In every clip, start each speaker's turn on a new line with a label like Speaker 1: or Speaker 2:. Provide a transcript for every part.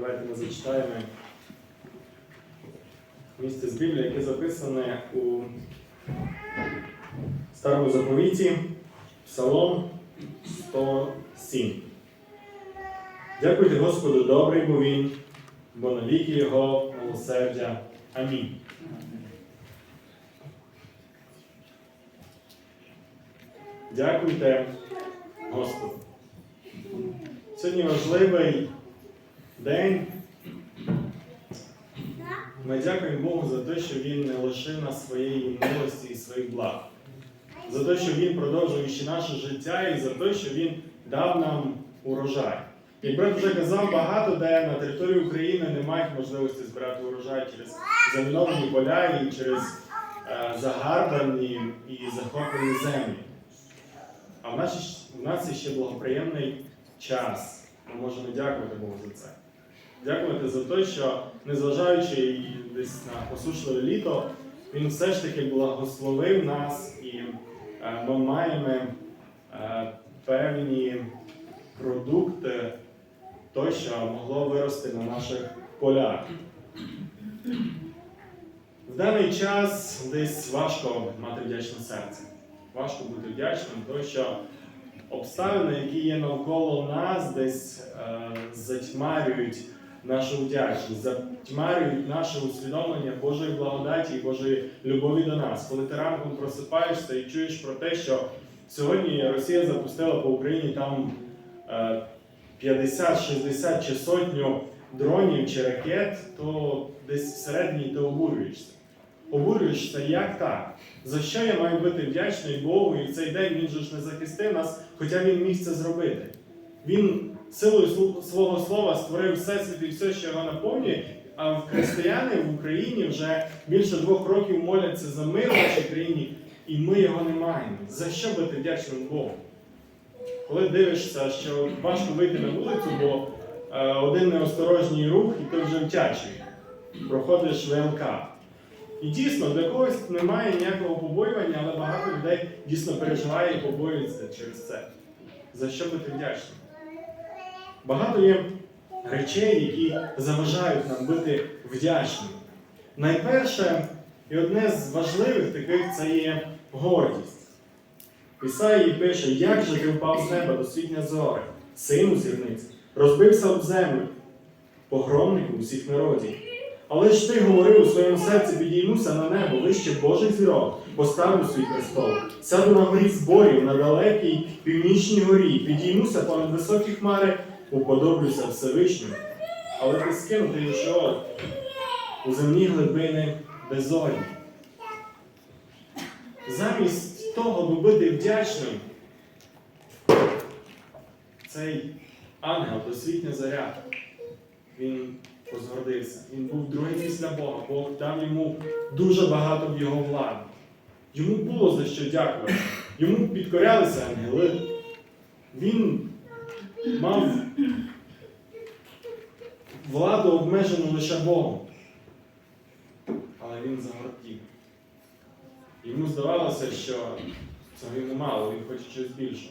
Speaker 1: Давайте ми зачитаємо місце з Біблії, яке записане у старому заповіті, Псалом 107. Дякуйте Господу, добрий бо він, бо навіки Його милосердя. Амінь. Дякуйте Господу. Сьогодні важливий день. Ми дякуємо Богу за те, що Він не лишив нас своєї милості і своїх благ. За те, що Він продовжує ще наше життя і за те, що Він дав нам урожай. Як брат вже казав, багато де на території України не мають можливості збирати урожай через заміновані поля і через е, загарбані і захоплені землі. А в нас, в нас є ще благоприємний час. Ми можемо дякувати Богу за це. Дякувати за те, що незважаючи десь на посушливе літо, він все ж таки благословив нас і е, ми маємо е, певні продукти, то, що могло вирости на наших полях. В даний час десь важко мати вдячне серце. Важко бути вдячним, тому що обставини, які є навколо нас, десь е, затьмарюють нашу вдячність, затьмарюють наше усвідомлення Божої благодаті і Божої любові до нас. Коли ти ранком просипаєшся і чуєш про те, що сьогодні Росія запустила по Україні там е, 50, 60 чи сотню дронів чи ракет, то десь всередині ти обурюєшся. Обурюєшся, як так? За що я маю бути вдячний Богу? І в цей день він же ж не захистив нас, хоча він міг це зробити. Він силою свого слова створив всесвіт і все, що його наповнює. А в християни в Україні вже більше двох років моляться за мир в нашій країні, і ми його не маємо. За що бути вдячним Богу? Коли дивишся, що важко вийти на вулицю, бо е, один неосторожній рух, і ти вже втячий. Проходиш ВЛК. І дійсно, для когось немає ніякого побоювання, але багато людей дійсно переживає і побоюється через це. За що бути вдячним? Багато є речей, які заважають нам бути вдячними. Найперше і одне з важливих таких це є гордість. Ісаїї пише, як же ти впав з неба до світня зори, сину зірниці, розбився об землю, погромнику усіх народів. Але ж ти говорив у своєму серці, підіймуся на небо, вище Божих зірок, поставлю свій престол. Сяду на горі зборів, на далекій північній горі, підіймуся понад високі хмари, уподоблюся Всевишньому. Але ти скинутий у що? У земні глибини безодні. Замість того, аби бути вдячним, цей ангел, досвітня заря, він позгордився. Він був другий після Бога. Бог дав йому дуже багато в його влади. Йому було за що дякувати. Йому підкорялися ангели. Він мав владу обмежену лише Богом. Але він загортів. Йому здавалося, що цього йому мало, він хоче щось більше.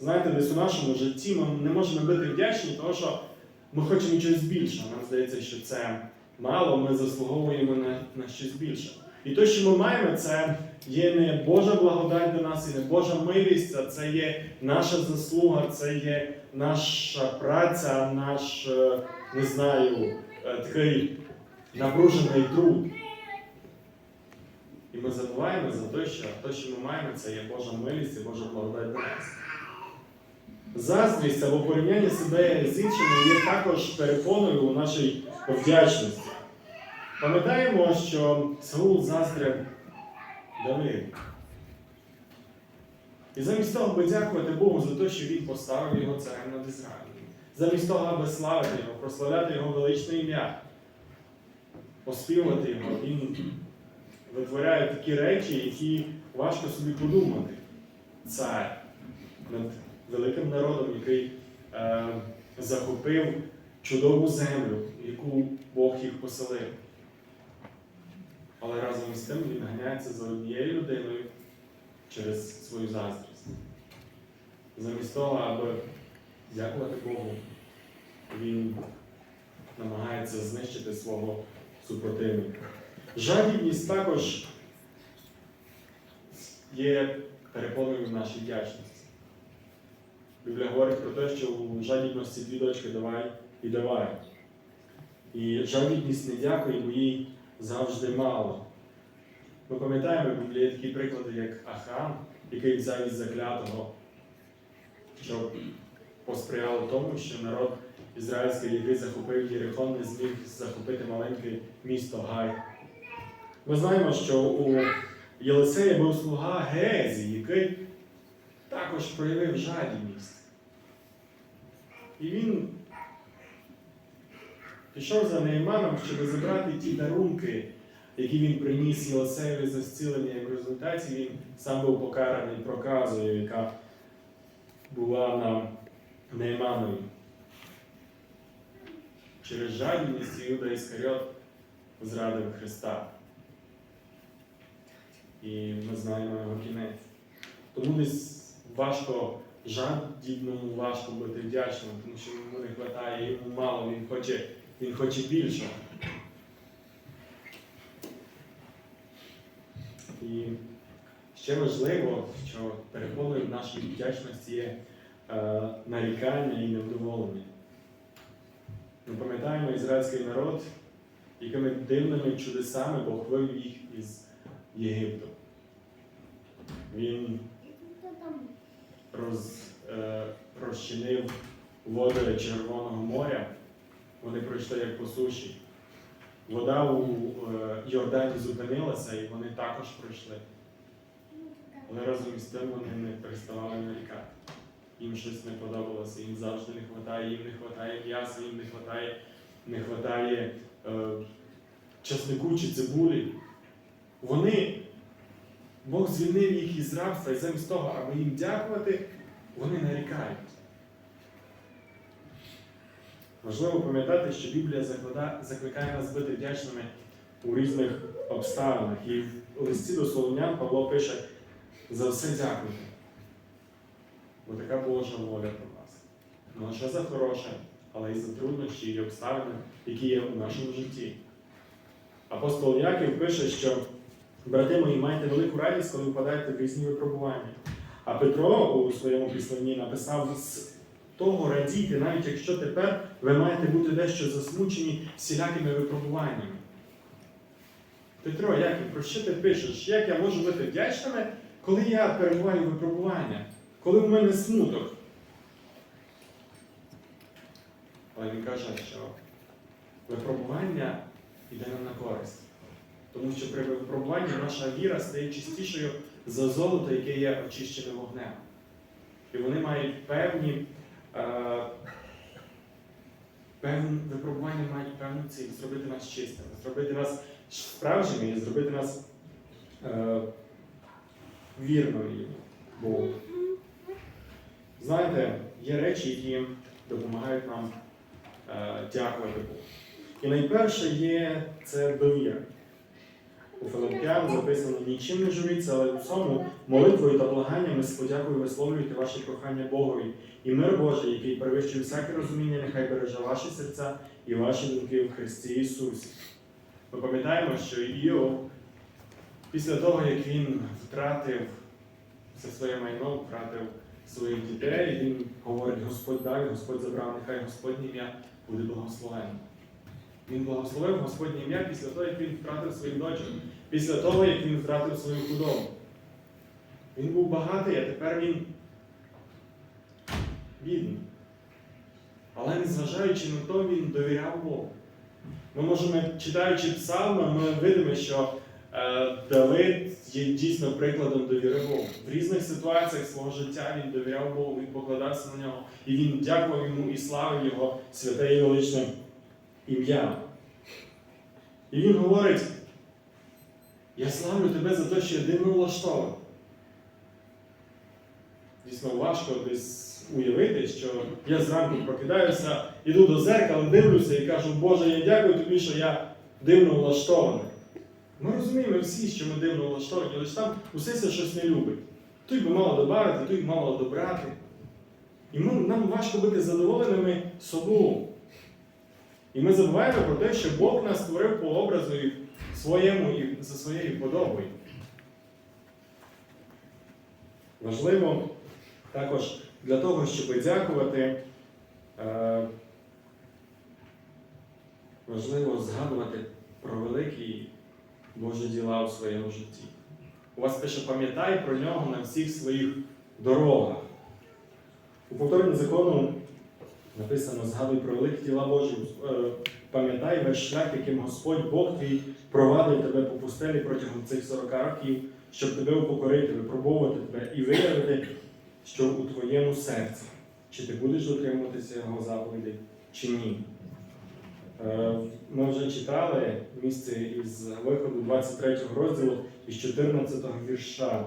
Speaker 1: Знаєте, десь у нашому житті ми не можемо бути вдячні, тому що ми хочемо чогось більше. Нам здається, що це мало, ми заслуговуємо на, на щось більше. І те, що ми маємо, це є не Божа благодать до нас і не Божа милість, а це є наша заслуга, це є наша праця, наш, е, не знаю, е, такий напружений труд. І ми забуваємо за те, що те, що ми маємо, це є Божа милість і Божа благодать до нас. Заздрість або порівняння себе з іншими є також перепоною у нашій вдячності. Пам'ятаємо, що Саул заздрив Давиду. І замість того, аби дякувати Богу за те, що він поставив його царем над Ізраїлем. Замість того, аби славити його, прославляти його величне ім'я, оспівувати його, він витворяє такі речі, які важко собі подумати. Цар над великим народом, який е, захопив чудову землю, яку Бог їх поселив. Але разом з тим він ганяється за однією людиною через свою заздрість. Замість того, аби дякувати Богу, він намагається знищити свого супротивника. Жадібність також є перепоною в нашій вдячності. Біблія говорить про те, що у жадібності дві дочки давай і давай. І жадібність не дякує, бо їй завжди мало. Ми пам'ятаємо, в Біблії такі приклади, як Ахан, який взяв із заклятого, що посприяло тому, що народ ізраїльський, який захопив Єрихон, не зміг захопити маленьке місто Гай. Ми знаємо, що у Єлисея був слуга Гезі, який також проявив жадібність. І він пішов за Нейманом, щоб забрати ті дарунки, які він приніс Єлисеєві за зцілення, і в результаті він сам був покараний проказою, яка була на Нейманові. Через жадібність Іуда Іскаріот зрадив Христа. І ми знаємо його кінець. Тому десь важко жадібному важко бути вдячним, тому що йому не вистачає, йому мало, він хоче, він хоче більше. І ще важливо, що перепоною в нашій вдячності є е, нарікання і невдоволення. Ми пам'ятаємо ізраїльський народ, якими дивними чудесами Бог вивів їх із Єгипту. Він роз, е, розчинив води Червоного моря, вони пройшли як по суші. Вода у е, Йордані зупинилася і вони також пройшли. Але разом із тим вони не переставали нарікати. Їм щось не подобалося, їм завжди не вистачає, їм не вистачає м'яса, їм не вистачає, не вистачає е, часнику чи цибулі. Вони, Бог звільнив їх із рабства, і замість того, аби їм дякувати, вони нарікають. Важливо пам'ятати, що Біблія закликає нас бути вдячними у різних обставинах. І в листі до Солонян Павло пише: за все дякуйте. Бо така Божа воля про нас. Не лише за хороше, але й за труднощі і обставини, які є у нашому житті. Апостол Яків пише, що брати мої, майте велику радість, коли впадаєте в різні випробування. А Петро у своєму післанні написав з того радійте, навіть якщо тепер ви маєте бути дещо засмучені всілякими випробуваннями. Петро, Яків, про що ти пишеш? Як я можу бути вдячними, коли я перебуваю випробування, коли в мене смуток? Але він каже, що випробування йде нам на користь. Тому що при випробуванні наша віра стає чистішою за золото, яке є очищене вогнем. І вони мають певні, е, певні випробування мають певну ціль зробити нас чистими, зробити нас справжніми і зробити нас е, вірною Богу. Знаєте, є речі, які допомагають нам е, дякувати Богу. І найперше є це довіра. У Филиппіан записано нічим не журіться, але у цьому молитвою та благаннями з подякою висловлюйте ваші прохання Богові. І мир Божий, який перевищує всяке розуміння, нехай береже ваші серця і ваші думки в Христі Ісусі. Ми пам'ятаємо, що Іов, після того, як він втратив все своє майно, втратив своїх дітей, він говорить, Господь дав, Господь забрав, нехай Господнє ім'я буде благословенне. Він благословив Господнє ім'я після того, як він втратив своїх дочок, після того, як він втратив свою худобу. Він був багатий, а тепер він бідний. Але незважаючи на то, він довіряв Богу. Ми можемо, читаючи псалми, ми видимо, що Давид є дійсно прикладом довіри Богу. В різних ситуаціях свого життя він довіряв Богу, він покладався на нього, і він дякував йому і славив його святе і величне ім'я. І він говорить: я славлю тебе за те, що я дивно влаштований. Дійсно важко десь уявити, що я зранку прокидаюся, іду до зеркала, дивлюся і кажу, Боже, я дякую тобі, що я дивно влаштований. Ми розуміємо всі, що ми дивно влаштовані, ж там усе це щось не любить. Той би мало додати, той мало добрати. І ми, нам важко бути задоволеними собою. І ми забуваємо про те, що Бог нас створив по образу і своєму і за своєю подобою. Важливо також для того, щоб дякувати, е, важливо згадувати про великі Божі діла у своєму житті. У вас пише пам'ятай про нього на всіх своїх дорогах. У повторенні закону написано: згадуй про великі діла Божі, е, пам'ятай весь шлях, яким Господь Бог твій провадив тебе по пустелі протягом цих 40 років, щоб тебе упокорити, випробовувати тебе і виявити, що у твоєму серці, чи ти будеш дотримуватися його заповідей, чи ні. Е, Ми вже читали місце із виходу 23 розділу із 14 вірша.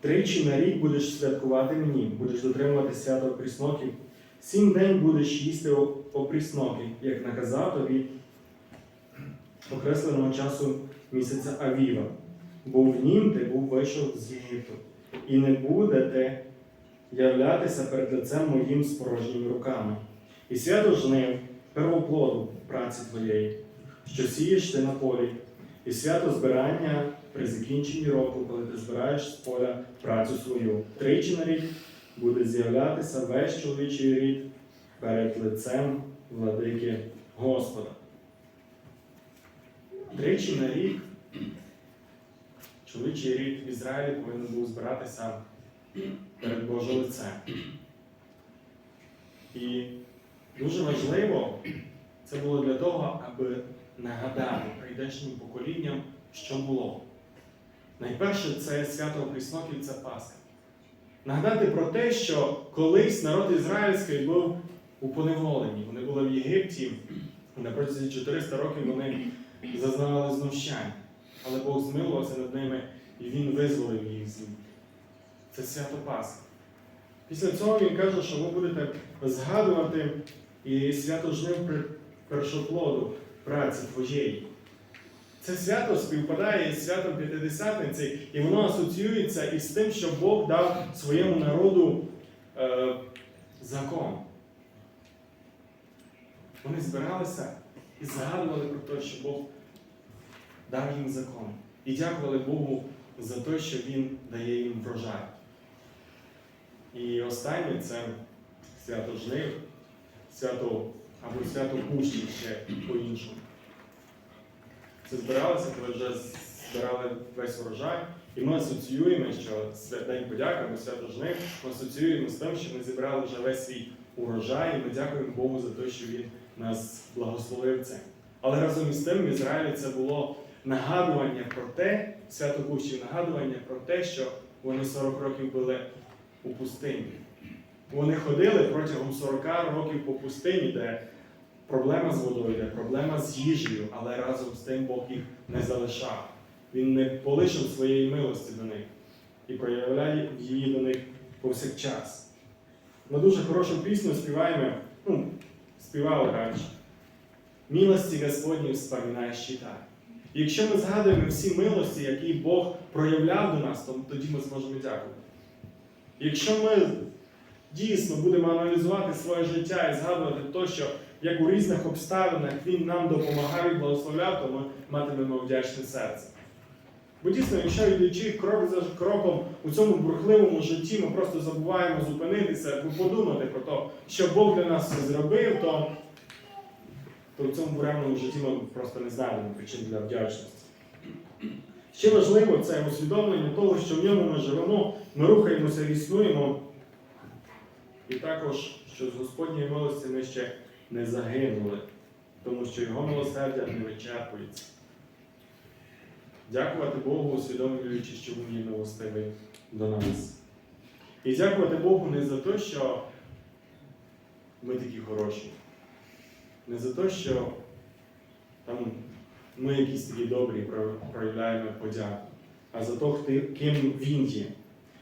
Speaker 1: Тричі на рік будеш святкувати мені, будеш дотримувати свято опрісноків. Сім день будеш їсти опрісноки, як наказав тобі окресленого часу місяця Авіва, бо в нім ти був вийшов з Єгипту, і не будете являтися перед лицем моїм з порожніми руками. І свято жнив первоплоду праці твоєї, що сієш ти на полі, і свято збирання при закінченні року, коли ти збираєш з поля працю свою. Тричі на рік буде з'являтися весь чоловічий рід перед лицем владики Господа. Тричі на рік чоловічий рід в Ізраїлі повинен був збиратися перед Боже лицем. І дуже важливо це було для того, аби нагадати прийдешнім поколінням, що було. Найперше це свято Опрісноків, це Пасха. Нагадати про те, що колись народ ізраїльський був у поневоленні. Вони були в Єгипті, на протязі 400 років вони зазнавали знущань. Але Бог змилувався над ними і Він визволив їх з них. Це свято Пасха. Після цього він каже, що ви будете згадувати і свято жнив першоплоду праці твоєї. Це свято співпадає із святом П'ятидесятниці, і воно асоціюється із тим, що Бог дав своєму народу е, закон. Вони збиралися і згадували про те, що Бог дав їм закон. І дякували Богу за те, що Він дає їм врожай. І останнє це свято жнив, свято або свято кущі ще по-іншому. Це збиралося, коли вже збирали весь урожай, і ми асоціюємо, що День подяки або свято жнив, ми асоціюємо з тим, що ми зібрали вже весь свій урожай, і ми дякуємо Богу за те, що Він нас благословив цим. Але разом із тим в Ізраїлі це було нагадування про те, свято кущів, нагадування про те, що вони 40 років були у пустині. Вони ходили протягом 40 років по пустині, де проблема з водою, де проблема з їжею, але разом з тим Бог їх не залишав. Він не полишив своєї милості до них і проявляє її до них повсякчас. Ми дуже хорошу пісню співаємо, ну, співали раніше. Милості Господні вспоминай щитай. І якщо ми згадуємо всі милості, які Бог проявляв до нас, то тоді ми зможемо дякувати. Якщо ми дійсно будемо аналізувати своє життя і згадувати те, що як у різних обставинах Він нам допомагав і благословляв, то ми матимемо вдячне серце. Бо дійсно, якщо йдучи крок за кроком у цьому бурхливому житті, ми просто забуваємо зупинитися, подумати про те, що Бог для нас зробив, то, то в цьому буремному житті ми просто не знайдемо причин для вдячності. Ще важливо це усвідомлення того, що в ньому ми живемо, ми рухаємося існуємо. І також, що з Господньої милості ми ще не загинули, тому що Його милосердя не вичерпується. Дякувати Богу, усвідомлюючи, що Він є милостивий до нас. І дякувати Богу не за те, що ми такі хороші, не за те, що там ми якісь такі добрі проявляємо подяку, а за те, ким Він є.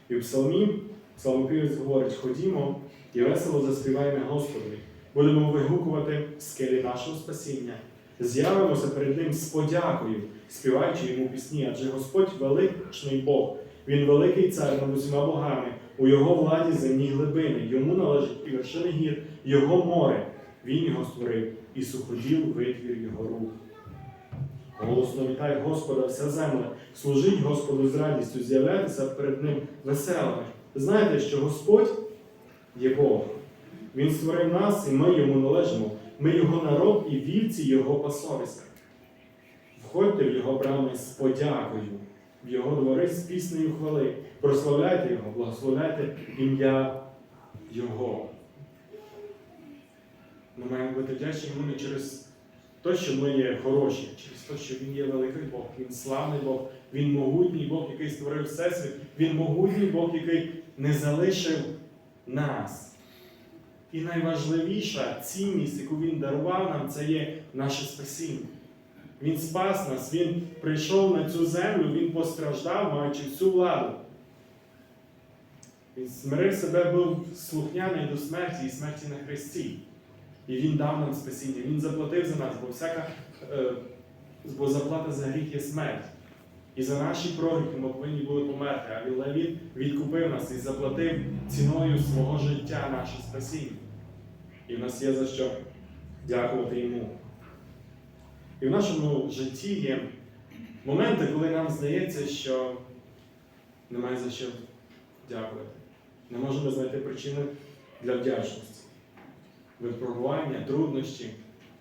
Speaker 1: І в псалмі псалмопівець говорить: ходімо і весело заспіваємо Господові. Будемо вигукувати скелі нашого спасіння. З'явимося перед Ним з подякою, співаючи йому пісні, адже Господь величний Бог, Він великий цар над усіма богами, у його владі земні глибини, йому належить і вершини гір, його море. Він його створив, і суходіл витвір його рук. Голосно вітай Господа, вся земля, служіть Господу з радістю, з'являйтеся перед Ним веселими. Знаєте, що Господь є Бог. Він створив нас, і ми йому належимо. Ми його народ і вівці його пасовиська. Входьте в його брами з подякою, в його двори з піснею хвали. Прославляйте його, благословляйте ім'я Його. Ми маємо бути вдячні йому не через те, що ми є хороші, через те, що Він є великий Бог, Він славний Бог, Він могутній Бог, який створив Всесвіт, Він могутній Бог, який не залишив нас. І найважливіша цінність, яку Він дарував нам, це є наше спасіння. Він спас нас, Він прийшов на цю землю, Він постраждав, маючи всю владу. Він смирив себе, був слухняний до смерті і смерті на Христі. І Він дав нам спасіння. Він заплатив за нас, бо всяка е, бо заплата за гріх є смерть. І за наші прогріхи ми повинні були померти, але Він відкупив нас і заплатив ціною свого життя наше спасіння. І в нас є за що дякувати йому. І в нашому житті є моменти, коли нам здається, що немає за що дякувати. Не можемо знайти причини для вдячності. Випробування, труднощі,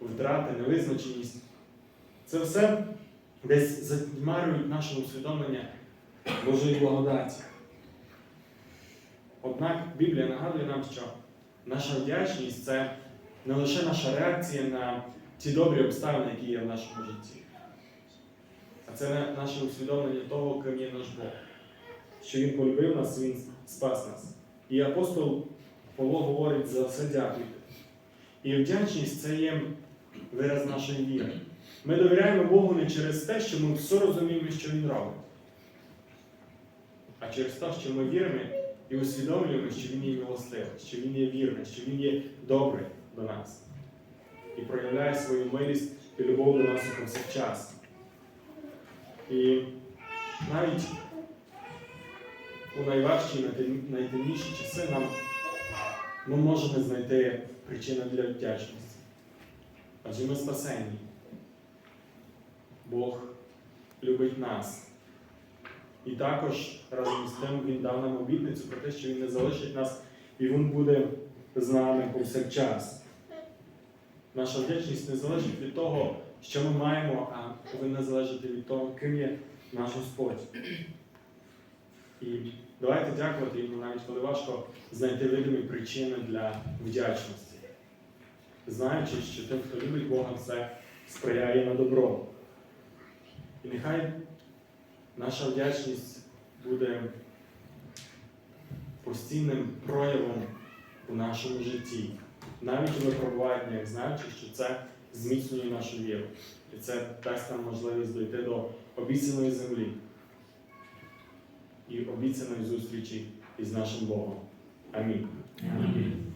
Speaker 1: втрати, невизначеність. Це все десь затьмарюють наше усвідомлення Божої благодаті. Однак Біблія нагадує нам, що наша вдячність це не лише наша реакція на ті добрі обставини, які є в нашому житті, а це наше усвідомлення того, ким є наш Бог, що Він полюбив нас, Він спас нас. І апостол Павло говорить за все дякуйте. І вдячність це є вираз нашої віри. Ми довіряємо Богу не через те, що ми все розуміємо, що Він робить, а через те, що ми віримо і усвідомлюємо, що Він є милостивий, що Він є вірний, що Він є добрий до нас і проявляє свою милість і любов до нас у повсякчас. І навіть у найважчі, найтем- найтемніші часи нам ми можемо знайти причину для вдячності. Адже ми спасені. Бог любить нас. І також разом з тим Він дав нам обітницю про те, що Він не залишить нас і Він буде з нами повсякчас. Наша вдячність не залежить від того, що ми маємо, а повинна залежати від того, ким є наш Господь. І давайте дякувати йому, навіть коли важко знайти видимі причини для вдячності, знаючи, що тим, хто любить Бога, все сприяє на добро. І нехай наша вдячність буде постійним проявом у нашому житті, навіть у випробуваннях, знаючи, що це зміцнює нашу віру. І це дасть нам можливість дойти до обіцяної землі і обіцяної зустрічі із нашим Богом. Амінь.
Speaker 2: Амінь.